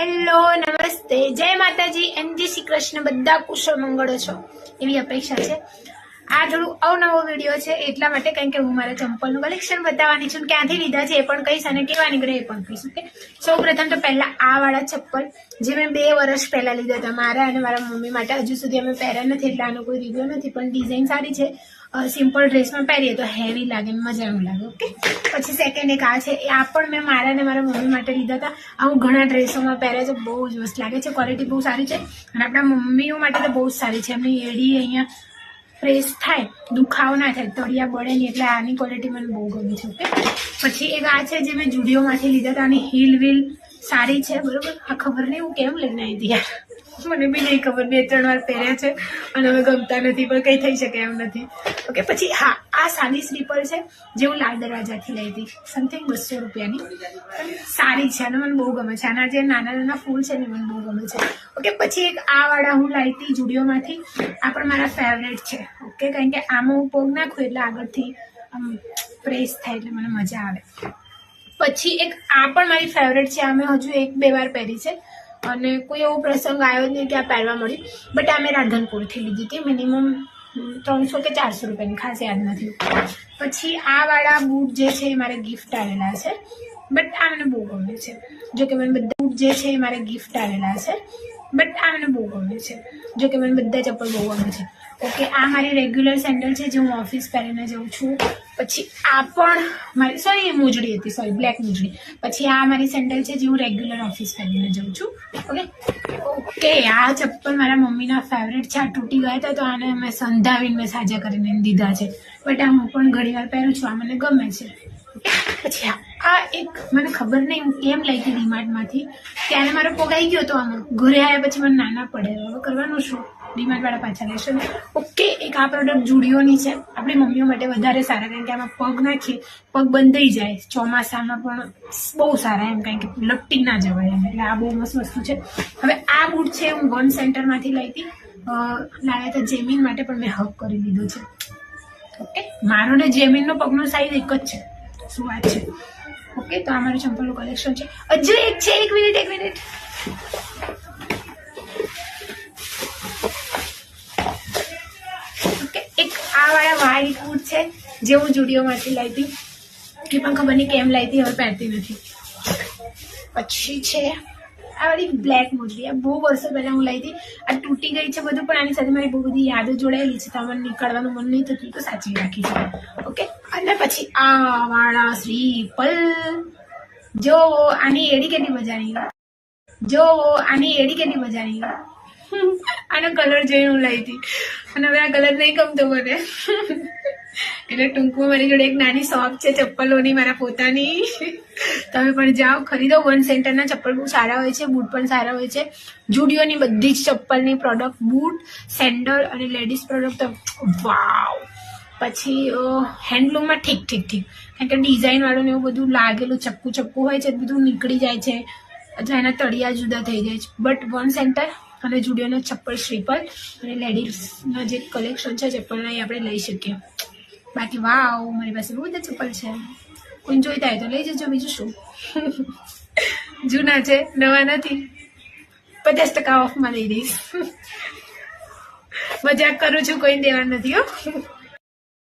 Hello, નમસ્તે. જય માતાજી. એમ જય શ્રી કૃષ્ણ, બધા કુશળ મંગળો છો. એવી અપેક્ષા છે. આ થોડું અવનવો વીડિયો છે, એટલા માટે કારણ કે હું મારા ચંપલનું કલેક્શન બતાવવાની છું ક્યાંથી લીધા છે એ પણ કહીશ અને કેવા નીકળે એ પણ કહીશ ઓકે સૌ તો પહેલા આ વાળા ચપ્પલ, જે મેં બે વર્ષ પહેલા લીધા હતા, મારા અને મારા મમ્મી માટે. હજુ સુધી અમે પહેર્યા નથી, એટલે આનો કોઈ રિવ્યુ નથી, પણ ડિઝાઇન સારી છે. સિમ્પલ ડ્રેસમાં પહેરીએ તો હેવી લાગે મજાનું લાગે ઓકે પછી સેકન્ડ એક આ છે, એ આ પણ મેં મારા અને મારા મમ્મી માટે લીધા હતા. આ હું ઘણા ડ્રેસોમાં પહેર્યા છે, બહુ જ મસ્ત લાગે છે ક્વોલિટી બહુ સારી છે અને આપણા મમ્મીઓ માટે તો બહુ જ સારી છે. એમની એડી અહીંયા પ્રેસ થાય, દુખાવો ના થાય, તળિયા બળે નહીં, એટલે આની ક્વોલિટી મને બહુ ગમી છે ઓકે પછી એક આ છે જે મેં જુડિયોમાંથી લીધા હતા આની હીલ વીલ સારી છે, બરાબર? આ ખબર નહીં, હું કેમ લઈને આવી હતી યાર? મને બી નહીં ખબર, બે ત્રણ વાર પહેર્યા છે, અને હવે ગમતા નથી, પણ કંઈ થઈ શકે એમ નથી ઓકે પછી હા, આ સાદી સ્લીપર છે, જે હું લાલ દરવાજાથી લઈ હતી સમથિંગ બસો રૂપિયાની સારી છે, અને મને બહુ ગમે છે, આના જે નાના નાના ફૂલ છે ને મને બહુ ગમે છે ઓકે પછી એક આ વાળા હું લાવી હતી જુડિયોમાંથી આ પણ મારા ફેવરેટ છે. ઓકે કારણ કે આમાં હું પગ નાખું એટલે આગળથી, આમ પ્રેસ થાય એટલે મને મજા આવે. પછી એક આ પણ મારી ફેવરેટ છે, આ મેં હજુ એક બે વાર પહેરી છે. અને કોઈ એવો પ્રસંગ આવ્યો જ નહીં કે આ પહેરવા મળ્યું. બટ આ મેં રાધનપુરથી લીધી હતી. મિનિમમ ત્રણસો કે ચારસો રૂપિયાની, ખાસ યાદ નથી પછી આ વાળા બૂટ જે છે એ મારે ગિફ્ટ આવેલા છે. બટ આ મને બહુ ગમે છે. જો કે મને બધા બૂટ જે છે એ મારે ગિફ્ટ આવેલા છે. બટ આ મને બહુ ગમે છે. જો કે મને બધા ચપ્પલ બહુ ગમે છે. ઓકે, આ મારી રેગ્યુલર સેન્ડલ છે જે હું ઓફિસ પહેરીને જઉં છું. પછી આ પણ મારી સોરી મોજડી હતી સોરી બ્લેક મોજડી. પછી આ મારી સેન્ડલ છે જે હું રેગ્યુલર ઓફિસ પહેરીને જઉં છું. ઓકે? ઓકે, આ ચપ્પલ મારા મમ્મીના ફેવરેટ છે. આ તૂટી ગયા હતા તો આને મેં સંધાવીને મેં સાજા કરીને દીધા છે. બટ આ હું પણ ઘણીવાર પહેરું છું, આ મને ગમે છે. પછી આ. આ એક મને ખબર નહીં, હું કેમ લઈ હતી ડીમાર્ટમાંથી? ત્યારે મારો પગ આવી ગયો હતો આમાં ઘરે આવ્યા પછી મને નાના પડે. હવે કરવાનું શું? ડીમાર્ટ વાળા પાછા લેશે ઓકે, એક આ પ્રોડક્ટ જુડિયોની છે. આપણી મમ્મીઓ માટે વધારે સારા, કારણ કે આમાં પગ નાખીએ પગ બંધાઈ જાય. ચોમાસામાં પણ બહુ સારા એમ, કારણ કે લપટી ના જવાય એમ. એટલે આ બહુ મસ્ત વસ્તુ છે. હવે આ બૂટ છે હું વન સેન્ટરમાંથી લઈ હતી. લાવ્યા હતા જેમિન માટે, પણ મેં હક કરી દીધો છે. ઓકે? મારો ને જેમિનનો પગનો સાઈઝ એક જ છે. શું વાત છે? ઓકે, તો આ મારું ચંપલનું કલેક્શન છે. હજુ એક છે, એક મિનિટ એક મિનિટ ઓકે, એક આ વાળા છે, જે હું જુડિયોમાંથી લાવી એ પણ ખબર નહીં કેમ લાવી હતી હવે પહેરતી નથી. પછી છે આ વાળી બ્લેક મોજડી આ બહુ વર્ષો પહેલા હું લાવી હતી. આ તૂટી ગઈ છે બધું, પણ આની સાથે મારી બહુ બધી યાદો જોડાયેલી છે. તમને નીકળવાનું મન નહીં થતું, તો સાચવી રાખી છે. ઓકે? અને પછી આ વાળા શ્રીપલ જો, આની એડી કેટલી મજાની જો, આની એડી કેટલી મજાની આનો કલર જોઈને હું લાવી હતી. અને હવે આ કલર નહીં ગમતો મને. એટલે ટૂંકમાં મારી જોડે એક નાની શોપ છે ચપ્પલોની, મારા પોતાની. તમે પણ જાઓ, ખરીદો. વન સેન્ટરના ચપ્પલ બહુ સારા હોય છે, બૂટ પણ સારા હોય છે. જુડિયોની બધી જ ચપ્પલની પ્રોડક્ટ બૂટ સેન્ડલ અને લેડીઝ પ્રોડક્ટ વાવ. પછી હેન્ડલૂમમાં ઠીક ઠીક ઠીક. કારણ કે ડિઝાઇન વાળું ને એવું બધું લાગેલું, ચપ્પુ ચપ્પુ હોય છે બધું નીકળી જાય છે. અથવા એના તળિયા જુદા થઈ જાય છે. બટ વન સેન્ટર અને જુડિયોના ચપ્પલ સ્લીપર અને લેડીઝના જે કલેક્શન છે, ચપ્પલના એ આપણે લઈ શકીએ. બાકી વાવ, મારી પાસે બહુ બધા ચપ્પલ છે. કોઈ જોઈતા હોય તો લઈ જજો, બીજું શું? જૂના છે, નવા નથી. પચાસ ટકા ઓફમાં લઈ દઈશ. મજાક કરું છું, કોઈ દેવા નથી, હો.